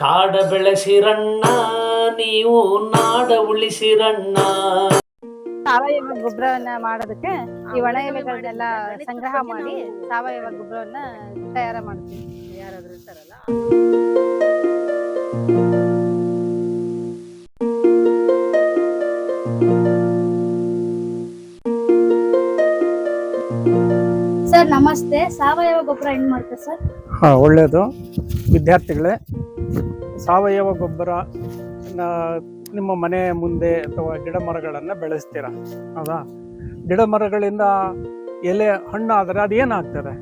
ಕಾಡ ಬೆಳೆಸಿರಣ್ಣ ನೀವು ನಾಡ ಉಳಿಸಿರಣ್ಣ. ಸಾವಯವ ಗೊಬ್ಬರವನ್ನ ಮಾಡೋದಕ್ಕೆ ಈ ಒಣ ಎಲೆಗಳನ್ನೆಲ್ಲ ಸಂಗ್ರಹ ಮಾಡಿ ಸಾವಯವ ಗೊಬ್ಬರವನ್ನ ತಯಾರ ಮಾಡ್ತೀವಿ. ಯಾರಾದ್ರೂ ಇರ್ತಾರಲ್ಲ? ಸರ್ ನಮಸ್ತೆ. ಸಾವಯವ ಗೊಬ್ಬರ ಹೆಂಗ್ ಮಾಡ್ತಾರೆ ಸರ್? ಹಾಂ ಒಳ್ಳೆಯದು ವಿದ್ಯಾರ್ಥಿಗಳೇ ಸಾವಯವ ಗೊಬ್ಬರ ನಿಮ್ಮ ಮನೆ ಮುಂದೆ ಅಥವಾ ಗಿಡ ಮರಗಳನ್ನು ಬೆಳೆಸ್ತೀರ? ಹೌದಾ? ಗಿಡ ಮರಗಳಿಂದ ಎಲೆ ಹಣ್ಣಾದರೆ ಅದು ಏನಾಗ್ತದೆ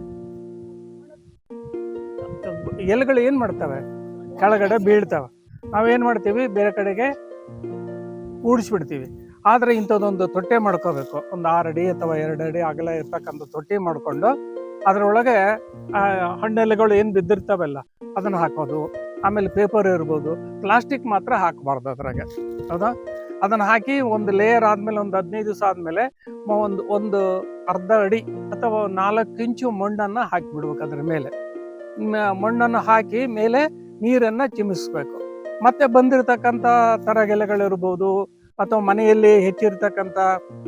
ಎಲೆಗಳು ಏನು ಮಾಡ್ತವೆ? ಕೆಳಗಡೆ ಬೀಳ್ತವೆ. ನಾವೇನು ಮಾಡ್ತೀವಿ? ಬೇರೆ ಕಡೆಗೆ ಕೂಡಿಸ್ಬಿಡ್ತೀವಿ ಆದರೆ ಇಂಥದ್ದೊಂದು ತೊಟ್ಟೆ ಮಾಡ್ಕೋಬೇಕು. ಒಂದು ಆರು ಅಡಿ ಅಥವಾ ಎರಡು ಅಡಿ ಅಗಲ ಇರ್ತಕ್ಕಂಥ ತೊಟ್ಟಿ ಮಾಡಿಕೊಂಡು ಅದರೊಳಗೆ ಹಣ್ಣೆಲೆಗಳು ಏನು ಬಿದ್ದಿರ್ತಾವಲ್ಲ, ಅದನ್ನು ಹಾಕೋದು. ಆಮೇಲೆ ಪೇಪರ್ ಇರ್ಬೋದು. ಪ್ಲಾಸ್ಟಿಕ್ ಮಾತ್ರ ಹಾಕಬಾರ್ದು ಅದ್ರಾಗೆ. ಹೌದಾ? ಅದನ್ನು ಹಾಕಿ ಒಂದು ಲೇಯರ್ ಆದಮೇಲೆ ಒಂದು ಹದಿನೈದು ದಿವಸ ಆದಮೇಲೆ ಒಂದು ಒಂದು ಅರ್ಧ ಅಡಿ ಅಥವಾ ನಾಲ್ಕು ಇಂಚು ಮಣ್ಣನ್ನು ಹಾಕಿಬಿಡ್ಬೇಕು ಅದ್ರ ಮೇಲೆ. ಮಣ್ಣನ್ನು ಹಾಕಿ ಮೇಲೆ ನೀರನ್ನು ಚಿಮಿಸ್ಬೇಕು ಮತ್ತೆ ಬಂದಿರತಕ್ಕಂಥ ತರಗೆಲೆಗಳಿರ್ಬೋದು ಅಥವಾ ಮನೆಯಲ್ಲಿ ಹೆಚ್ಚಿರ್ತಕ್ಕಂಥ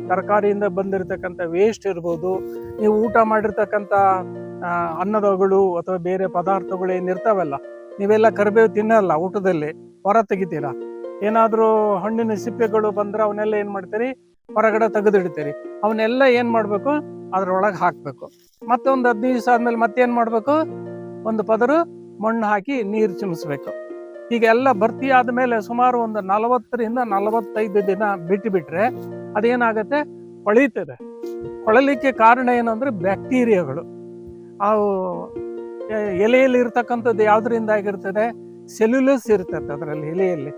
ತರಕಾರಿಯಿಂದ ಬಂದಿರತಕ್ಕಂಥ ವೇಸ್ಟ್ ಇರ್ಬೋದು. ನೀವು ಊಟ ಮಾಡಿರ್ತಕ್ಕಂಥ ಅನ್ನದಗಳು ಅಥವಾ ಬೇರೆ ಪದಾರ್ಥಗಳು ಏನಿರ್ತಾವಲ್ಲ ನೀವೆಲ್ಲ ಕರಿಬೇವು ತಿನ್ನಲ್ಲ ಊಟದಲ್ಲಿ, ಹೊರ ತೆಗಿತೀರಾ? ಏನಾದರೂ ಹಣ್ಣಿನ ಸಿಪ್ಪೆಗಳು ಬಂದ್ರೆ ಅವನ್ನೆಲ್ಲ ಏನು ಮಾಡ್ತೀರಿ? ಹೊರಗಡೆ ತೆಗೆದಿಡ್ತೀರಿ. ಅವನ್ನೆಲ್ಲ ಏನು ಮಾಡಬೇಕು? ಅದರೊಳಗೆ ಹಾಕಬೇಕು. ಮತ್ತೆ ಒಂದು ಹದಿನೈದು ದಿವಸ ಆದಮೇಲೆ ಮತ್ತೇನು ಮಾಡಬೇಕು? ಒಂದು ಪದರು ಮಣ್ಣು ಹಾಕಿ ನೀರು ಚಿಮಿಸ್ಬೇಕು. ಹೀಗೆಲ್ಲ ಭರ್ತಿ ಆದಮೇಲೆ ಸುಮಾರು ಒಂದು ನಲವತ್ತರಿಂದ ನಲವತ್ತೈದು ದಿನ ಬಿಟ್ಟು ಬಿಟ್ರೆ ಅದೇನಾಗುತ್ತೆ? ಕೊಳೀತದೆ. ಕೊಳಲಿಕ್ಕೆ ಕಾರಣ ಏನಂದ್ರೆ ಬ್ಯಾಕ್ಟೀರಿಯಾಗಳು. ಅವು ಎಲೆಯಲ್ಲಿ ಇರ್ತಕ್ಕಂಥದ್ದು ಯಾವುದರಿಂದ ಆಗಿರ್ತದೆ? ಸೆಲ್ಯುಲೋಸ್ ಇರ್ತದೆ ಅದರಲ್ಲಿ, ಎಲೆಯಲ್ಲಿ.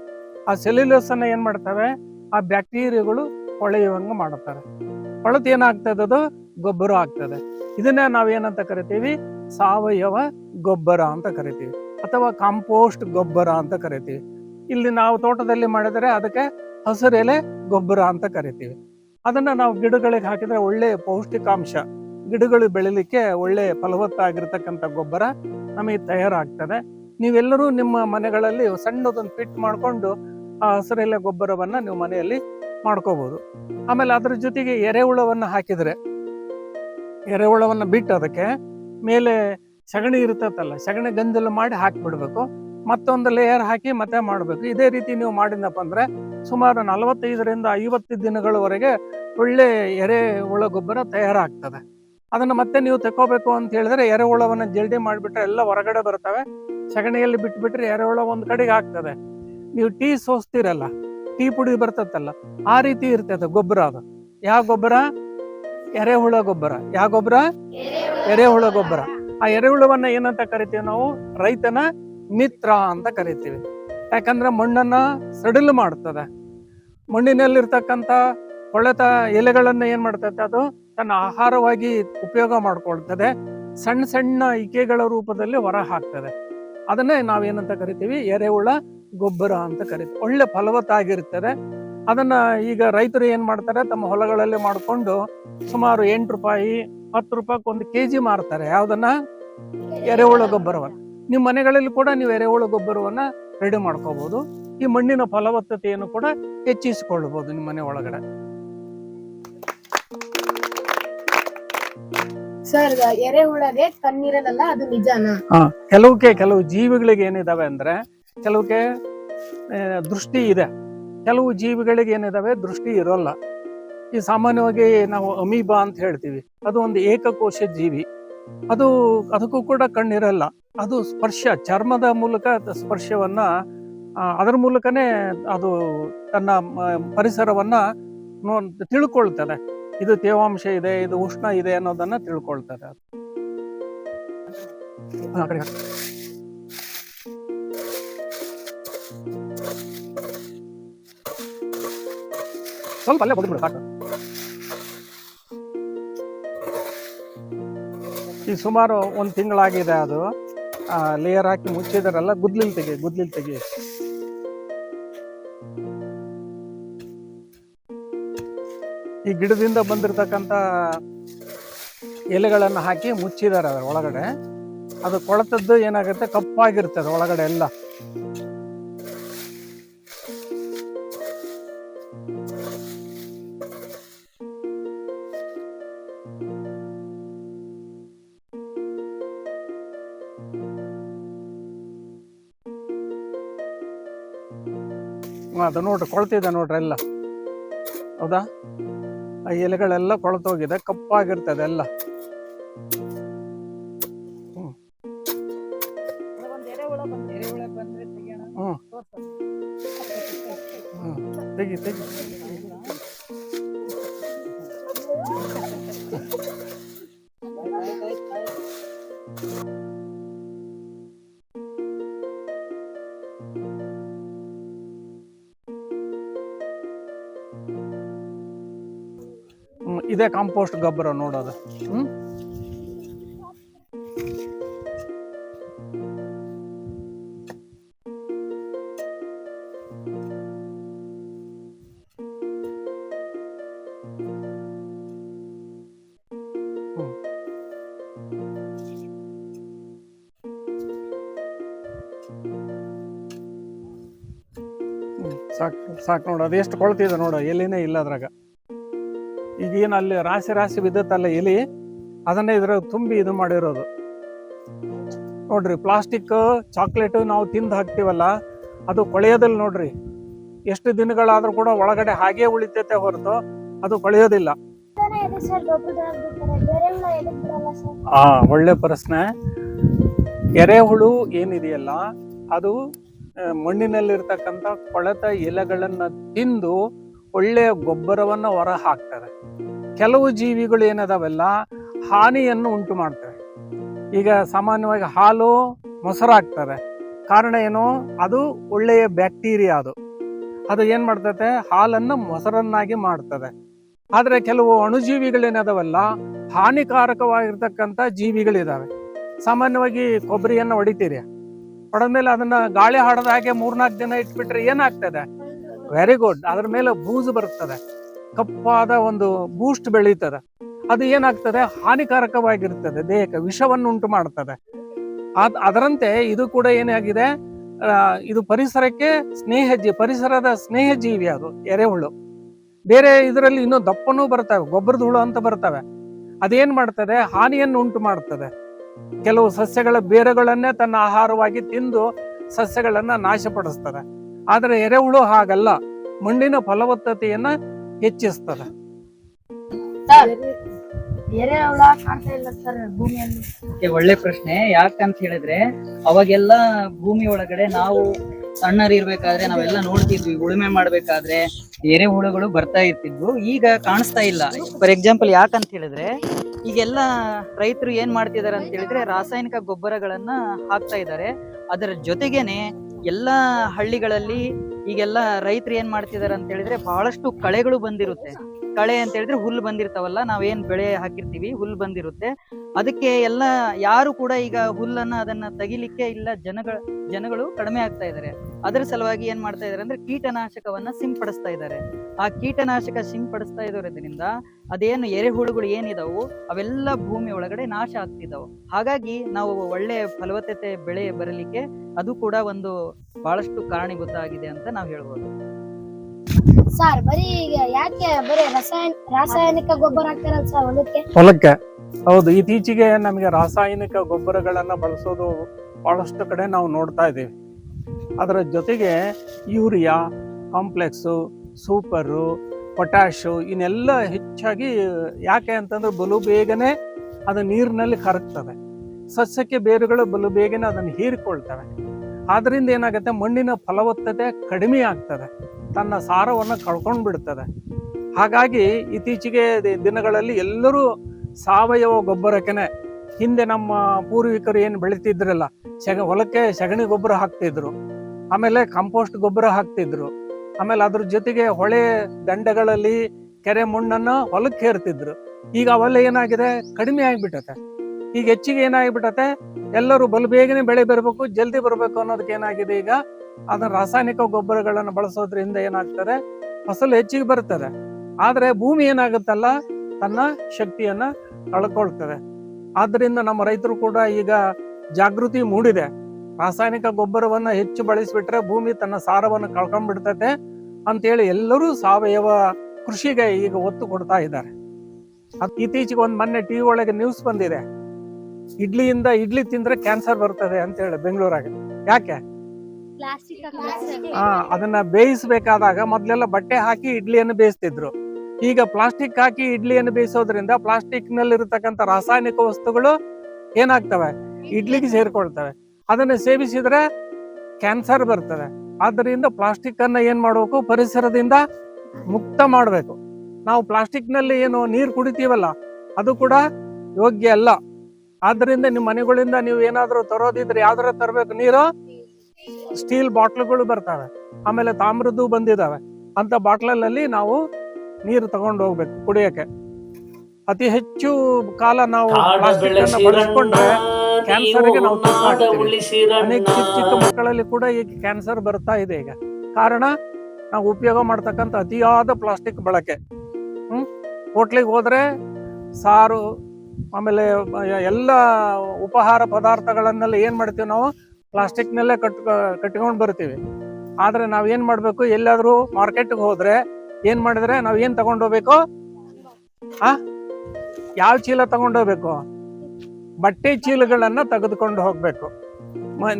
ಆ ಸೆಲ್ಯುಲಸ್ ಏನು ಮಾಡ್ತವೆ? ಆ ಬ್ಯಾಕ್ಟೀರಿಯಾಗಳು ಹೊಳೆಯುವಂಗೆ ಮಾಡುತ್ತಾರೆ ಹೊಳತು ಏನಾಗ್ತದೆ ಅದು? ಗೊಬ್ಬರ ಆಗ್ತದೆ. ಇದನ್ನ ನಾವೇನಂತ ಕರಿತೀವಿ? ಸಾವಯವ ಗೊಬ್ಬರ ಅಂತ ಕರಿತೀವಿ. ಅಥವಾ ಕಾಂಪೋಸ್ಟ್ ಗೊಬ್ಬರ ಅಂತ ಕರಿತೀವಿ. ಇಲ್ಲಿ ನಾವು ತೋಟದಲ್ಲಿ ಮಾಡಿದರೆ ಅದಕ್ಕೆ ಹಸಿರೆಲೆ ಗೊಬ್ಬರ ಅಂತ ಕರಿತೀವಿ. ಅದನ್ನ ನಾವು ಗಿಡಗಳಿಗೆ ಹಾಕಿದ್ರೆ ಒಳ್ಳೆ ಪೌಷ್ಟಿಕಾಂಶ. ಗಿಡಗಳು ಬೆಳಿಲಿಕ್ಕೆ ಒಳ್ಳೆ ಫಲವತ್ತಾಗಿರ್ತಕ್ಕಂಥ ಗೊಬ್ಬರ ನಮಗೆ ತಯಾರಾಗ್ತದೆ. ನೀವೆಲ್ಲರೂ ನಿಮ್ಮ ಮನೆಗಳಲ್ಲಿ ಸಣ್ಣದೊಂದು ಫಿಟ್ ಮಾಡಿಕೊಂಡು ಆ ಹಸಿರೆಲೆ ಗೊಬ್ಬರವನ್ನು ನೀವು ಮನೆಯಲ್ಲಿ ಮಾಡ್ಕೋಬಹುದು ಆಮೇಲೆ ಅದ್ರ ಜೊತೆಗೆ ಎರೆಹುಳವನ್ನು ಹಾಕಿದರೆ ಎರೆಹುಳವನ್ನು ಬಿಟ್ಟು ಅದಕ್ಕೆ ಮೇಲೆ ಸಗಣಿ ಇರ್ತದಲ್ಲ, ಸಗಣಿ ಗಂಜಲು ಮಾಡಿ ಹಾಕಿಬಿಡ್ಬೇಕು. ಮತ್ತೊಂದು ಲೇಯರ್ ಹಾಕಿ ಮತ್ತೆ ಮಾಡಬೇಕು. ಇದೇ ರೀತಿ ನೀವು ಮಾಡಿದಪ್ಪ ಅಂದರೆ ಸುಮಾರು ನಲವತ್ತೈದರಿಂದ ಐವತ್ತು ದಿನಗಳವರೆಗೆ ಒಳ್ಳೆ ಎರೆಹುಳ ಗೊಬ್ಬರ ತಯಾರಾಗ್ತದೆ. ಅದನ್ನು ಮತ್ತೆ ನೀವು ತಗೋಬೇಕು ಅಂತ ಹೇಳಿದ್ರೆ ಎರೆಹುಳವನ್ನು ಜಲ್ದಿ ಮಾಡಿಬಿಟ್ರೆ ಎಲ್ಲ ಹೊರಗಡೆ ಬರ್ತವೆ ಸಗಣಿಯಲ್ಲಿ ಬಿಟ್ಬಿಟ್ರೆ ಎರೆಹುಳ ಒಂದು ಕಡೆಗೆ ಆಗ್ತದೆ. ನೀವು ಟೀ ಸೋಸ್ತಿರಲ್ಲ, ಟೀ ಪುಡಿ ಬರ್ತತ್ತಲ್ಲ, ಆ ರೀತಿ ಇರ್ತದೆ ಗೊಬ್ಬರ ಅದು. ಯಾವ ಗೊಬ್ಬರ? ಎರೆಹುಳ ಗೊಬ್ಬರ. ಯಾವ ಗೊಬ್ಬರ? ಎರೆಹುಳ ಗೊಬ್ಬರ. ಆ ಎರೆಹುಳವನ್ನ ಏನಂತ ಕರಿತೀವಿ ನಾವು? ರೈತನ ಮಿತ್ರ ಅಂತ ಕರಿತೀವಿ. ಯಾಕಂದ್ರೆ ಮಣ್ಣನ್ನ ಸಡಿಲು ಮಾಡ್ತದೆ. ಮಣ್ಣಿನಲ್ಲಿರ್ತಕ್ಕಂಥ ಕೊಳೆತ ಎಲೆಗಳನ್ನ ಏನ್ ಮಾಡ್ತೈತೆ ಅದು? ತನ್ನ ಆಹಾರವಾಗಿ ಉಪಯೋಗ ಮಾಡ್ಕೊಳ್ತದೆ. ಸಣ್ಣ ಸಣ್ಣ ಇಕೆಗಳ ರೂಪದಲ್ಲಿ ಹೊರ ಹಾಕ್ತದೆ. ಅದನ್ನೇ ನಾವೇನಂತ ಕರಿತೀವಿ? ಎರೆಹುಳ, ಗೊಬ್ಬರ ಅಂತ ಕರಿತೀವಿ. ಒಳ್ಳೆ ಫಲವತ್ತಾಗಿರ್ತದೆ. ಅದನ್ನ ಈಗ ರೈತರು ಏನ್ ಮಾಡ್ತಾರೆ? ತಮ್ಮ ಹೊಲಗಳಲ್ಲಿ ಮಾಡಿಕೊಂಡು ಸುಮಾರು ಎಂಟು ರೂಪಾಯಿ, ಹತ್ತು ರೂಪಾಯಿಗೆ ಒಂದು ಕೆ ಜಿ ಮಾರ್ತಾರೆ. ಯಾವ್ದನ್ನ? ಎರೆಹುಳ ಗೊಬ್ಬರವನ್ನ. ನಿಮ್ಮ ಮನೆಗಳಲ್ಲಿ ಕೂಡ ನೀವು ಎರೆಹುಳ ಗೊಬ್ಬರವನ್ನ ರೆಡಿ ಮಾಡ್ಕೋಬಹುದು ಈ ಮಣ್ಣಿನ ಫಲವತ್ತತೆಯನ್ನು ಕೂಡ ಹೆಚ್ಚಿಸಿಕೊಳ್ಳಬಹುದು ನಿಮ್ಮ ಮನೆ ಒಳಗಡೆ. ಕೆಲವಕ್ಕೆ ಕೆಲವು ಜೀವಿಗಳಿಗೆ ಏನಿದಾವೆ ಅಂದ್ರೆ ಕೆಲವಕ್ಕೆ ದೃಷ್ಟಿ ಇದೆ. ಕೆಲವು ಜೀವಿಗಳಿಗೆ ಏನಿದಾವೆ ದೃಷ್ಟಿ ಇರೋಲ್ಲ. ಈ ಸಾಮಾನ್ಯವಾಗಿ ನಾವು ಅಮೀಬಾ ಅಂತ ಹೇಳ್ತೀವಿ. ಅದು ಒಂದು ಏಕಕೋಶ ಜೀವಿ. ಅದು ಅದಕ್ಕೂ ಕೂಡ ಕಣ್ಣಿರಲ್ಲ. ಅದು ಸ್ಪರ್ಶ ಚರ್ಮದ ಮೂಲಕ ಸ್ಪರ್ಶವನ್ನ ಆ, ಅದರ ಮೂಲಕನೇ ಅದು ತನ್ನ ಪರಿಸರವನ್ನ ನೋ ತಿಳ್ಕೊಳ್ತದೆ. ಇದು ತೇವಾಂಶ ಇದೆ, ಇದು ಉಷ್ಣ ಇದೆ ಅನ್ನೋದನ್ನ ತಿಳ್ಕೊಳ್ತಾರೆ. ಸ್ವಲ್ಪ ಅಲ್ಲೇ ಸಾಕು. ಈಗ ಸುಮಾರು ಒಂದು ತಿಂಗಳಾಗಿದೆ ಅದು. ಲೇಯರ್ ಹಾಕಿ ಮುಚ್ಚಿದಾರಲ್ಲ, ಗುದ್ಲಿಲ್ ತೆಗಿ ಗುದ್ಲಿಲ್ ತೆಗಿ. ಗಿಡದಿಂದ ಬಂದಿರತಕ್ಕಂತ ಎಲೆಗಳನ್ನು ಹಾಕಿ ಮುಚ್ಚಿದ್ದಾರೆ ಅದರ ಒಳಗಡೆ. ಅದು ಕೊಳತದ್ದು ಏನಾಗುತ್ತೆ? ಕಪ್ಪಾಗಿರ್ತದೆ ಒಳಗಡೆ ಎಲ್ಲ. ಅದು ನೋಡ್ರಿ, ಕೊಳ್ತಿದೆ ನೋಡ್ರಿ ಎಲ್ಲ. ಹೌದಾ? ಎಲೆಗಳೆಲ್ಲ ಕೊಳತೋಗಿದೆ ಕಪ್ಪಾಗಿರ್ತದೆ ಎಲ್ಲ. ಇದೇ ಕಾಂಪೋಸ್ಟ್ ಗೊಬ್ಬರ ನೋಡೋದು. ಸಾಕು ಸಾಕು ನೋಡು. ಅದು ಎಷ್ಟು ಕೊಳ್ತಿದೆ ನೋಡು. ಎಲ್ಲಿನೇ ಇಲ್ಲ ಅದ್ರಾಗ. ಈಗ ಏನು ಅಲ್ಲಿ ರಾಶಿ ರಾಶಿ ಬಿದ್ದತ್ತಲ್ಲ ಇಲಿ ಅದನ್ನೇ ಇದ್ರ ತುಂಬಿ ಇದು ಮಾಡಿರೋದು. ನೋಡ್ರಿ ಪ್ಲಾಸ್ಟಿಕ್ ಚಾಕ್ಲೇಟು ನಾವು ತಿಂದು ಹಾಕ್ತಿವಲ್ಲ, ಅದು ಕೊಳೆಯೋದಿಲ್ಲ ನೋಡ್ರಿ. ಎಷ್ಟು ದಿನಗಳಾದ್ರೂ ಕೂಡ ಒಳಗಡೆ ಹಾಗೇ ಉಳಿತೈತೆ ಹೊರತು ಅದು ಕೊಳೆಯೋದಿಲ್ಲ. ಹಾ ಹುಳ ಒಳ್ಳೆ ಪ್ರಶ್ನೆ. ಎರೆಹುಳು ಏನಿದೆಯಲ್ಲ, ಅದು ಮಣ್ಣಿನಲ್ಲಿರ್ತಕ್ಕಂಥ ಕೊಳೆತ ಎಲೆಗಳನ್ನು ತಿಂದು ಒಳ್ಳೆಯ ಗೊಬ್ಬರವನ್ನ ಹೊರ ಹಾಕ್ತದೆ ಕೆಲವು ಜೀವಿಗಳು ಏನದಾವೆಲ್ಲ, ಹಾನಿಯನ್ನು ಉಂಟು ಮಾಡ್ತವೆ. ಈಗ ಸಾಮಾನ್ಯವಾಗಿ ಹಾಲು ಮೊಸರಾಗ್ತದೆ ಕಾರಣ ಏನು? ಅದು ಒಳ್ಳೆಯ ಬ್ಯಾಕ್ಟೀರಿಯಾ ಅದು. ಅದು ಏನು ಮಾಡ್ತದೆ? ಹಾಲನ್ನು ಮೊಸರನ್ನಾಗಿ ಮಾಡ್ತದೆ. ಆದರೆ ಕೆಲವು ಅಣುಜೀವಿಗಳೇನದವಲ್ಲ, ಹಾನಿಕಾರಕವಾಗಿರ್ತಕ್ಕಂಥ ಜೀವಿಗಳಿದ್ದಾವೆ ಸಾಮಾನ್ಯವಾಗಿ ಕೊಬ್ಬರಿಯನ್ನು ಹೊಡಿತೀರಿ. ಹೊಡೆದ್ಮೇಲೆ ಅದನ್ನ ಗಾಳಿ ಹಾಡದ ಹಾಗೆ ಮೂರ್ನಾಲ್ಕು ದಿನ ಇಟ್ಬಿಟ್ರೆ ಏನಾಗ್ತದೆ? ವೆರಿ ಗುಡ್ ಅದ್ರ ಮೇಲೆ ಬೂಜು ಬರ್ತದೆ ಕಪ್ಪಾದ ಒಂದು ಬೂಸ್ಟ್ ಬೆಳೀತದೆ. ಅದು ಏನಾಗ್ತದೆ? ಹಾನಿಕಾರಕವಾಗಿರ್ತದೆ. ದೇಹಕ್ಕೆ ವಿಷವನ್ನು ಉಂಟು ಮಾಡ್ತದೆ. ಅದ್ ಅದರಂತೆ ಇದು ಕೂಡ ಏನಾಗಿದೆ ಇದು ಪರಿಸರಕ್ಕೆ ಸ್ನೇಹ ಜೀ, ಪರಿಸರದ ಸ್ನೇಹ ಜೀವಿ ಅದು, ಎರೆಹುಳು. ಬೇರೆ ಇದರಲ್ಲಿ ಇನ್ನೂ ದಪ್ಪನೂ ಬರ್ತವೆ, ಗೊಬ್ಬರದ ಹುಳು ಅಂತ ಬರ್ತವೆ. ಅದೇನ್ ಮಾಡ್ತದೆ? ಹಾನಿಯನ್ನು ಉಂಟು ಮಾಡ್ತದೆ. ಕೆಲವು ಸಸ್ಯಗಳ ಬೇರುಗಳನ್ನೇ ತನ್ನ ಆಹಾರವಾಗಿ ತಿಂದು ಸಸ್ಯಗಳನ್ನ ನಾಶಪಡಿಸ್ತದೆ. ಆದರೆ ಎರೆಹುಳು ಹಾಗಲ್ಲ. ಮಣ್ಣಿನ ಫಲವತ್ತತೆಯನ್ನ ಹೆಚ್ಚಿಸ್ತದೆ ಓಕೆ, ಒಳ್ಳೆ ಪ್ರಶ್ನೆ. ಯಾಕಂತ ಹೇಳಿದ್ರೆ ಅವಾಗೆಲ್ಲ ಭೂಮಿ ಒಳಗಡೆ ನಾವು ಸಣ್ಣರಿರ್ಬೇಕಾದ್ರೆ ನಾವೆಲ್ಲ ನೋಡ್ತಿದ್ವಿ ಉಳುಮೆ ಮಾಡ್ಬೇಕಾದ್ರೆ ಎರೆಹುಳುಗಳು ಬರ್ತಾ ಇರ್ತಿದ್ವು. ಈಗ ಕಾಣಿಸ್ತಾ ಇಲ್ಲ. ಫಾರ್ ಎಕ್ಸಾಂಪಲ್ ಯಾಕಂತ ಹೇಳಿದ್ರೆ ಈಗೆಲ್ಲ ರೈತರು ಏನ್ ಮಾಡ್ತಿದಾರೆ ಅಂತ ಹೇಳಿದ್ರೆ ರಾಸಾಯನಿಕ ಗೊಬ್ಬರಗಳನ್ನ ಹಾಕ್ತಾ ಇದ್ದಾರೆ. ಅದರ ಜೊತೆಗೇನೆ ಎಲ್ಲ ಹಳ್ಳಿಗಳಲ್ಲಿ ಈಗೆಲ್ಲ ರೈತರು ಏನ್ ಮಾಡ್ತಿದಾರೆ ಅಂತ ಹೇಳಿದ್ರೆ ಬಹಳಷ್ಟು ಕಳೆಗಳು ಬಂದಿರುತ್ತೆ. ಕಳೆ ಅಂತ ಹೇಳಿದ್ರೆ ಹುಲ್ಲು ಬಂದಿರ್ತಾವಲ್ಲ, ನಾವೇನ್ ಬೆಳೆ ಹಾಕಿರ್ತೀವಿ, ಹುಲ್ಲು ಬಂದಿರುತ್ತೆ. ಅದಕ್ಕೆ ಎಲ್ಲ, ಯಾರು ಕೂಡ ಈಗ ಹುಲ್ಲನ್ನ ಅದನ್ನ ತೆಗಿಲಿಕ್ಕೆ ಇಲ್ಲ, ಜನಗಳ, ಜನಗಳು ಕಡಿಮೆ ಆಗ್ತಾ ಇದ್ದಾರೆ ಅದರ ಸಲುವಾಗಿ ಏನ್ ಮಾಡ್ತಾ ಇದಾರೆ ಅಂದ್ರೆ ಕೀಟನಾಶಕವನ್ನ ಸಿಂಪಡಿಸ್ತಾ ಇದ್ದಾರೆ ಆ ಕೀಟನಾಶಕ ಸಿಂಪಡಿಸ್ತಾ ಇರೋದ್ರಿಂದ ಅದೇನು ಎರೆಹುಳುಗಳು ಏನಿದಾವು, ಅವೆಲ್ಲ ಭೂಮಿ ಒಳಗಡೆ ನಾಶ ಆಗ್ತಿದಾವು. ಹಾಗಾಗಿ ನಾವು ಒಳ್ಳೆ ಫಲವತ್ತತೆ ಬೆಳೆ ಬರಲಿಕ್ಕೆ ಅದು ಕೂಡ ಒಂದು ಬಹಳಷ್ಟು ಕಾರಣೀಭೂತ ಆಗಿದೆ ಅಂತ ನಾವು ಹೇಳ್ಬೋದು. ಸರ್, ಬರೀ ಯಾಕೆ ಬರೀ ರಸಾಯನ ರಾಸಾಯನಿಕ ಗೊಬ್ಬರ ಹಾಕ್ತಾರಲ್ಲ ಸರ್ ಹೊಲಕ್ಕೆ? ಹೊಲಕ್ಕೆ. ಹೌದು, ಇತ್ತೀಚೆಗೆ ನಮಗೆ ರಾಸಾಯನಿಕ ಗೊಬ್ಬರಗಳನ್ನ ಬಳಸೋದು ಬಹಳಷ್ಟು ಕಡೆ ನಾವು ನೋಡ್ತಾ ಇದ್ದೀವಿ. ಅದರ ಜೊತೆಗೆ ಯೂರಿಯಾ, ಕಾಂಪ್ಲೆಕ್ಸು, ಸೂಪರು ಪೊಟ್ಯಾಶು ಇನ್ನೆಲ್ಲ ಹೆಚ್ಚಾಗಿ ಯಾಕೆ ಅಂತಂದ್ರೆ ಬಲು ಬೇಗನೆ ಅದು ನೀರಿನಲ್ಲಿ ಕರಗ್ತವೆ ಸಸ್ಯಕ್ಕೆ ಬೇರುಗಳು ಬಲು ಬೇಗನೆ ಅದನ್ನು ಹೀರಿಕೊಳ್ತವೆ. ಆದ್ರಿಂದ ಏನಾಗುತ್ತೆ? ಮಣ್ಣಿನ ಫಲವತ್ತತೆ ಕಡಿಮೆ ಆಗ್ತದೆ. ತನ್ನ ಸಾರವನ್ನು ಕಳ್ಕೊಂಡು ಬಿಡ್ತದೆ. ಹಾಗಾಗಿ ಇತ್ತೀಚೆಗೆ ದಿನಗಳಲ್ಲಿ ಎಲ್ಲರೂ ಸಾವಯವ ಗೊಬ್ಬರಕ್ಕೆ ಹಿಂದೆ ನಮ್ಮ ಪೂರ್ವಿಕರು ಏನು ಬೆಳಿತಿದ್ರಲ್ಲ ಸೆಗ ಹೊಲಕ್ಕೆ ಸಗಣಿ ಗೊಬ್ಬರ ಹಾಕ್ತಿದ್ರು. ಆಮೇಲೆ ಕಾಂಪೋಸ್ಟ್ ಗೊಬ್ಬರ ಹಾಕ್ತಿದ್ರು. ಆಮೇಲೆ ಅದ್ರ ಜೊತೆಗೆ ಹೊಳೆ ದಂಡೆಗಳಲ್ಲಿ ಕೆರೆ ಮಣ್ಣನ್ನು ಹೊಲಕ್ಕೆ ಹೇರ್ತಿದ್ರು ಈಗ ಅವೆಲ್ಲ ಏನಾಗಿದೆ? ಕಡಿಮೆ ಆಗಿಬಿಟ್ಟತೆ ಈಗ ಹೆಚ್ಚಿಗೆ ಏನಾಗ್ಬಿಟ್ಟತೆ? ಎಲ್ಲರೂ ಬಲು ಬೇಗನೆ ಬೆಳೆ ಬರಬೇಕು, ಜಲ್ದಿ ಬರಬೇಕು ಅನ್ನೋದಕ್ಕೆ ಏನಾಗಿದೆ ಈಗ? ಅದನ್ನ ರಾಸಾಯನಿಕ ಗೊಬ್ಬರಗಳನ್ನು ಬಳಸೋದ್ರಿಂದ ಏನಾಗ್ತಾರೆ ಫಸಲು ಹೆಚ್ಚಿಗೆ ಬರ್ತದೆ. ಆದ್ರೆ ಭೂಮಿ ಏನಾಗುತ್ತಲ್ಲ? ತನ್ನ ಶಕ್ತಿಯನ್ನ ಕಳ್ಕೊಳ್ತದೆ. ಆದ್ರಿಂದ ನಮ್ಮ ರೈತರು ಕೂಡ ಈಗ ಜಾಗೃತಿ ಮೂಡಿದೆ. ರಾಸಾಯನಿಕ ಗೊಬ್ಬರವನ್ನ ಹೆಚ್ಚು ಬಳಸಿಬಿಟ್ರೆ ಭೂಮಿ ತನ್ನ ಸಾರವನ್ನು ಕಳ್ಕೊಂಡ್ಬಿಡ್ತತೆ ಅಂತೇಳಿ ಎಲ್ಲರೂ ಸಾವಯವ ಕೃಷಿಗೆ ಈಗ ಒತ್ತು ಕೊಡ್ತಾ ಇದ್ದಾರೆ. ಇತ್ತೀಚೆಗೆ ಒಂದ್ ಮೊನ್ನೆ ಟಿವಿ ಒಳಗೆ ನ್ಯೂಸ್ ಬಂದಿದೆ. ಇಡ್ಲಿಯಿಂದ ಇಡ್ಲಿ ತಿಂದ್ರೆ ಕ್ಯಾನ್ಸರ್ ಬರ್ತದೆ ಅಂತ ಹೇಳಿ ಬೆಂಗಳೂರಾಗ. ಯಾಕೆ? ಹಾ ಅದನ್ನ ಬೇಯಿಸಬೇಕಾದಾಗ ಮೊದ್ಲೆಲ್ಲ ಬಟ್ಟೆ ಹಾಕಿ ಇಡ್ಲಿಯನ್ನು ಬೇಯಿಸ್ತಿದ್ರು. ಈಗ ಪ್ಲಾಸ್ಟಿಕ್ ಹಾಕಿ ಇಡ್ಲಿಯನ್ನು ಬೇಯಿಸೋದ್ರಿಂದ ಪ್ಲಾಸ್ಟಿಕ್ನಲ್ಲಿ ಇರತಕ್ಕಂತ ರಾಸಾಯನಿಕ ವಸ್ತುಗಳು ಏನಾಗ್ತವೆ? ಇಡ್ಲಿಗೆ ಸೇರ್ಕೊಳ್ತವೆ. ಅದನ್ನ ಸೇವಿಸಿದ್ರೆ ಕ್ಯಾನ್ಸರ್ ಬರ್ತದೆ. ಆದ್ದರಿಂದ ಪ್ಲಾಸ್ಟಿಕ್ ಅನ್ನ ಏನ್ ಮಾಡಬೇಕು? ಪರಿಸರದಿಂದ ಮುಕ್ತ ಮಾಡಬೇಕು. ನಾವು ಪ್ಲಾಸ್ಟಿಕ್ನಲ್ಲಿ ಏನು ನೀರು ಕುಡಿತೀವಲ್ಲ ಅದು ಕೂಡ ಯೋಗ್ಯ ಅಲ್ಲ. ಆದ್ದರಿಂದ ನಿಮ್ಮ ಮನೆಗಳಿಂದ ನೀವು ಏನಾದರೂ ತರೋದಿದ್ರೆ ಯಾವ್ದಾರ ತರಬೇಕು? ನೀರು? ಸ್ಟೀಲ್ ಬಾಟ್ಲುಗಳು ಬರ್ತವೆ. ಆಮೇಲೆ ತಾಮ್ರದ್ದು ಬಂದಿದಾವೆ. ಅಂತ ಬಾಟ್ಲಲ್ಲಿ ನಾವು ನೀರು ತಗೊಂಡು ಹೋಗ್ಬೇಕು ಕುಡಿಯಕ್ಕೆ. ಅತಿ ಹೆಚ್ಚು ಕಾಲ ನಾವು ಬಳಸ್ಕೊಂಡ್ರೆ ಕ್ಯಾನ್ಸರ್ಗೆ ನಾವು ಅನೇಕ ಚಿಕ್ಕ ಚಿಕ್ಕ ಮಕ್ಕಳಲ್ಲಿ ಕೂಡ ಈಗ ಕ್ಯಾನ್ಸರ್ ಬರ್ತಾ ಇದೆ ಈಗ. ಕಾರಣ ನಾವು ಉಪಯೋಗ ಮಾಡ್ತಕ್ಕಂಥ ಅತಿಯಾದ ಪ್ಲಾಸ್ಟಿಕ್ ಬಳಕೆ. ಹ್ಮ್? ಹೋಟ್ಲಿಗೆ ಹೋದ್ರೆ ಸಾರು ಆಮೇಲೆ ಎಲ್ಲ ಉಪಹಾರ ಪದಾರ್ಥಗಳನ್ನೆಲ್ಲ ಏನು ಮಾಡ್ತೀವಿ ನಾವು? ಪ್ಲಾಸ್ಟಿಕ್ನಲ್ಲೇ ಕಟ್ ಕಟ್ಕೊಂಡು ಬರ್ತೀವಿ. ಆದ್ರೆ ನಾವು ಏನು ಮಾಡಬೇಕು? ಎಲ್ಲಾದರೂ ಮಾರ್ಕೆಟ್ಗೆ ಹೋದ್ರೆ ಏನ್ ಮಾಡಿದ್ರೆ ನಾವು ಏನು ತಗೊಂಡೋಗ್ಬೇಕು ಆ? ಯಾವ ಚೀಲ ತಗೊಂಡೋಗ್ಬೇಕು ಬಟ್ಟೆ ಚೀಲಗಳನ್ನ ತೆಗೆದುಕೊಂಡು ಹೋಗ್ಬೇಕು.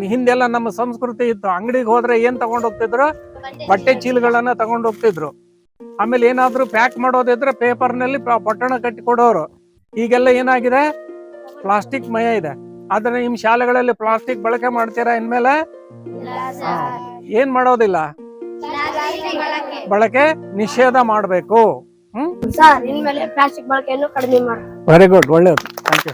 ಹಿಂದೆಲ್ಲ ನಮ್ಮ ಸಂಸ್ಕೃತಿ ಇತ್ತು. ಅಂಗಡಿಗೆ ಹೋದ್ರೆ ಏನ್ ತಗೊಂಡೋಗ್ತಿದ್ರು ಬಟ್ಟೆ ಚೀಲಗಳನ್ನ ತಗೊಂಡೋಗ್ತಿದ್ರು ಆಮೇಲೆ ಏನಾದರೂ ಪ್ಯಾಕ್ ಮಾಡೋದಿದ್ರೆ ಪೇಪರ್ನಲ್ಲಿ ಪೊಟ್ಟಣ ಕಟ್ಟಿ ಕೊಡೋರು. ಈಗೆಲ್ಲ ಏನಾಗಿದೆ? ಪ್ಲಾಸ್ಟಿಕ್ ಮಯ ಇದೆ. ಆದ್ರೆ ನಿಮ್ ಶಾಲೆಗಳಲ್ಲಿ ಪ್ಲಾಸ್ಟಿಕ್ ಬಳಕೆ ಮಾಡ್ತೀರಾ ಇನ್ಮೇಲೆ. ಏನ್ ಮಾಡೋದಿಲ್ಲ? ಬಳಕೆ ನಿಷೇಧ ಮಾಡಬೇಕು. ಪ್ಲಾಸ್ಟಿಕ್ ಬಳಕೆಯನ್ನು ಕಡಿಮೆ ಮಾಡಿ. ವೆರಿ ಗುಡ್ ಒಳ್ಳೆಯದು ಥ್ಯಾಂಕ್ ಯು